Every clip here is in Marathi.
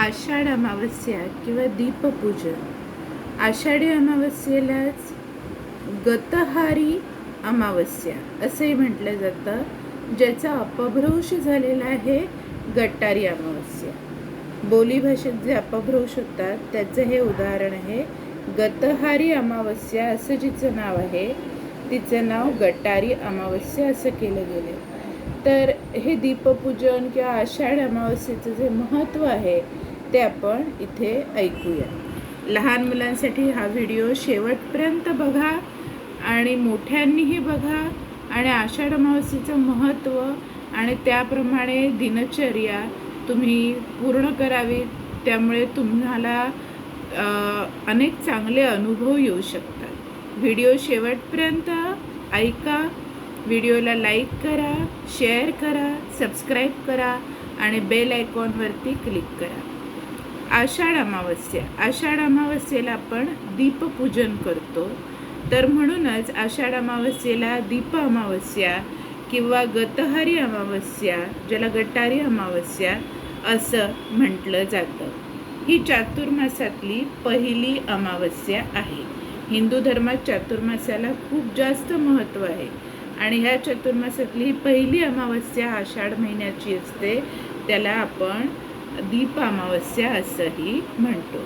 आषाढ अमावस्या किंवा दीपपूजन. आषाढी अमावस्येलाच गतहारी अमावस्या असंही म्हटलं जातं ज्याचा अपभ्रंश झालेला आहे गट्टारी अमावस्या. बोलीभाषेत जे अपभ्रंश होतात त्याचं हे उदाहरण आहे गतहारी अमावस्या असं जिचं नाव आहे तिचं नाव गटारी अमावस्या असं केलं गेलं तर हे दीपपूजन किंवा आषाढ अमावस्येचं जे महत्त्व आहे ते आपण इथे ऐकूया. लहान मुलांसाठी हा व्हिडिओ शेवटपर्यंत बघा आणि मोठ्यांनीही बघा आणि आषाढ अमावस्येचं महत्त्व आणि त्याप्रमाणे दिनचर्या तुम्ही पूर्ण करावी त्यामुळे तुम्हाला अनेक चांगले अनुभव येऊ शकतात. व्हिडिओ शेवटपर्यंत ऐका व्हिडिओला लाईक करा शेअर करा सबस्क्राईब करा आणि बेल आयकॉनवरती क्लिक करा. आषाढ अमावस्या. आषाढ अमावस्येला आपण दीपपूजन करतो. तर म्हणूनच आषाढ अमावस्येला दीप अमावस्या किंवा गतहारी अमावस्या ज्याला गटारी अमावस्या असं म्हटलं जातं. ही चातुर्मासातली पहिली अमावस्या आहे. हिंदू धर्मात चातुर्मासाला खूप जास्त महत्त्व आहे. आणि ह्या चातुर्मासातली ही पहिली अमावस्या आषाढ महिन्याची असते. त्याला आपण दीप अमावस्या असंही म्हणतो.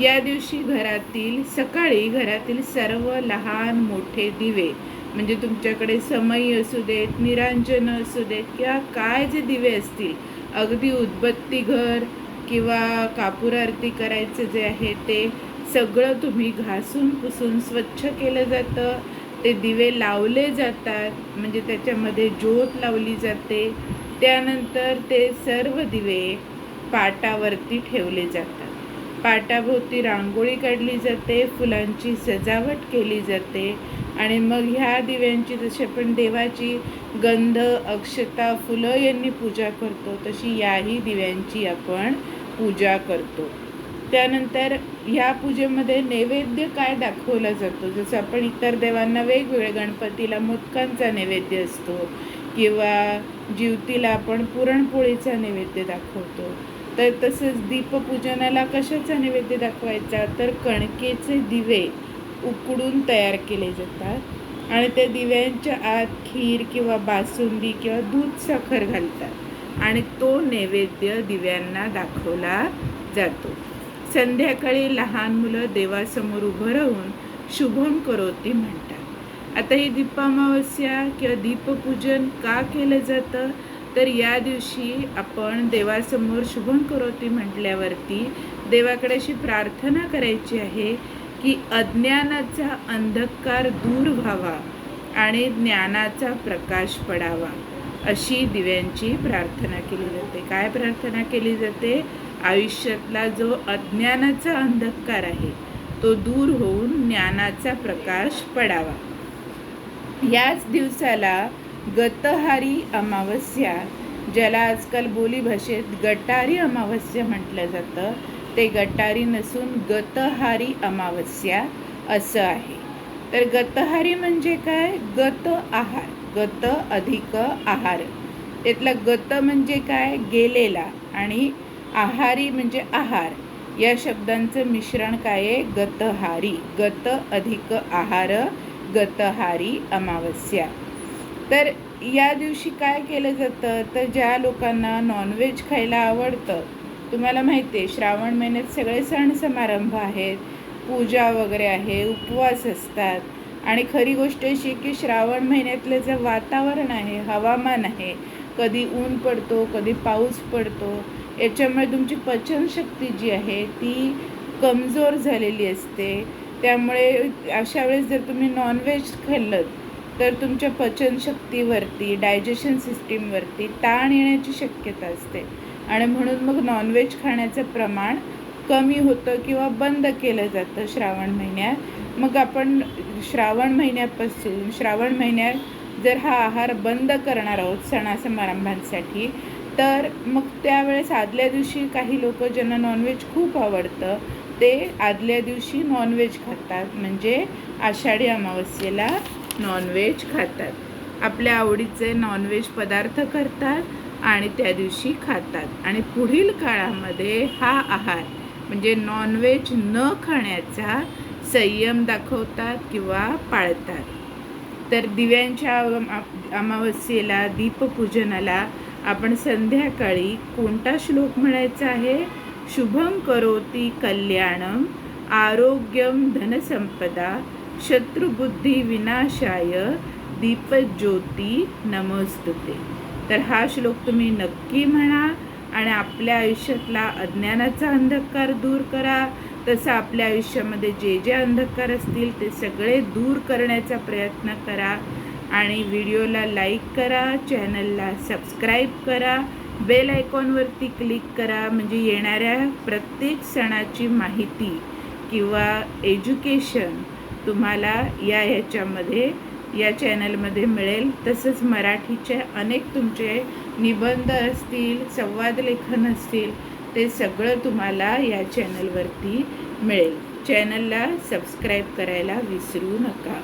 या दिवशी घरातील सकाळी घरातील सर्व लहान मोठे दिवे म्हणजे तुमच्याकडे समयी असू देत निरांजन असू देत किंवा काय जे दिवे असतील अगदी उदबत्ती घर किंवा कापूर आरती करायचं जे आहे ते सगळं तुम्ही घासून पुसून स्वच्छ केलं जातं. ते दिवे लावले जातात म्हणजे त्याच्यामध्ये ज्योत लावली जाते. त्यानंतर ते सर्व दिवे पाटावरती ठेवले जातात. पाटाभोवती रांगोळी काढली जाते फुलांची सजावट केली जाते आणि मग ह्या दिव्यांची जशी आपण देवाची गंध अक्षता फुलं यांनी पूजा करतो तशी याही दिव्यांची आपण पूजा करतो. त्यानंतर ह्या पूजेमध्ये नैवेद्य काय दाखवला जातो? जसं आपण इतर देवांना वेगवेगळे गणपतीला मोदकांचा नैवेद्य असतो किंवा जीवतीला आपण पुरणपोळीचा नैवेद्य दाखवतो. तर तसंच दीपपूजनाला कशाचा नैवेद्य दाखवायचा? तर कणकेचे दिवे उकडून तयार केले जातात. आणि त्या दिव्यांच्या आत खीर किंवा बासुंदी किंवा दूध साखर घालतात. आणि तो नैवेद्य दिव्यांना दाखवला जातो. संध्याकाळी लहान मुलं देवासमोर उभं राहून शुभम करोती म्हणतात. आता ही दीपामावस्या किंवा दीपपूजन का केलं जातं? तर या दिवशी आपण देवासमोर शुभम करोती म्हटल्यावरती देवाकडे अशी प्रार्थना करायची आहे की अज्ञानाचा अंधकार दूर व्हावा आणि ज्ञानाचा प्रकाश पडावा अशी दिव्यांची प्रार्थना केली जाते. काय प्रार्थना केली जाते? आयुष्यातला जो अज्ञानाचा अंधकार आहे तो दूर होऊन ज्ञानाचा प्रकाश पडावा. याच दिवसाला गतहारी अमावस्या ज्याला आजकाल बोलीभाषेत गटारी अमावस्या म्हटलं जातं ते गटारी नसून गतहारी अमावस्या असं आहे. तर गतहारी म्हणजे काय? गत आहार गत अधिक आहार. त्यातला गत म्हणजे काय? गेलेला आणि आहारी म्हणजे आहार. या शब्दांचं मिश्रण काय आहे? गतहारी गत अधिक आहार गतहारी अमावस्या. तर या दिवशी काय केलं जातं? तर ज्या लोकांना नॉनव्हेज खायला आवडतं तुम्हाला माहिती आहे श्रावण महिन्यात सगळे सण समारंभ आहेत. पूजा वगैरे आहे उपवास असतात. आणि खरी गोष्ट अशी की श्रावण महिन्यातलं जे वातावरण आहे हवामान आहे कधी ऊन पडतो कधी पाऊस पडतो याच्यामुळे तुमची पचनशक्ती जी आहे ती कमजोर झालेली असते. त्यामुळे अशा वेळेस जर तुम्ही नॉनव्हेज खाल्लं तर तुमच्या पचनशक्तीवरती डायजेशन सिस्टीमवरती ताण येण्याची शक्यता असते. आणि म्हणून मग नॉनव्हेज खाण्याचं प्रमाण कमी होतं किंवा बंद केलं जातं श्रावण महिन्यात. मग आपण श्रावण महिन्यापासून श्रावण महिन्यात जर हा आहार बंद करणार आहोत सणासमारंभांसाठी तर मग त्यावेळेस आदल्या दिवशी काही लोक ज्यांना नॉनव्हेज खूप आवडतं ते आदल्या दिवशी नॉनव्हेज खातात. म्हणजे आषाढी अमावस्येला नॉनव्हेज खातात. आपल्या आवडीचे नॉनव्हेज पदार्थ करतात आणि त्या दिवशी खातात. आणि पुढील काळामध्ये हा आहार म्हणजे नॉनव्हेज न खाण्याचा संयम दाखवतात किंवा पाळतात. तर दिव्यांच्या अमावस्येला दीपपूजनाला आपण संध्याकाळी कोणता श्लोक म्हणायचा आहे? शुभम करोती कल्याणम आरोग्यम धनसंपदा शत्रुबुद्धी विनाशाय दीपज्योती नमस्तुते. तर हा श्लोक तुम्ही नक्की म्हणा आणि आपल्या आयुष्यातला अज्ञानाचा अंधकार दूर करा. तसं आपल्या आयुष्यामध्ये जे जे अंधकार असतील ते सगळे दूर करण्याचा प्रयत्न करा. आणि व्हिडिओला लाईक करा चॅनलला सबस्क्राईब करा. बेल आयकॉनवरती क्लिक करा म्हणजे येणाऱ्या प्रत्येक सणाची माहिती किंवा एज्युकेशन तुम्हाला या ह्याच्यामध्ये या चॅनलमध्ये मिळेल. तसंच मराठीचे अनेक तुमचे निबंध असतील संवाद लेखन असतील ते सगळं तुम्हाला या चॅनलवरती मिळेल. चॅनलला सबस्क्राईब करायला विसरू नका.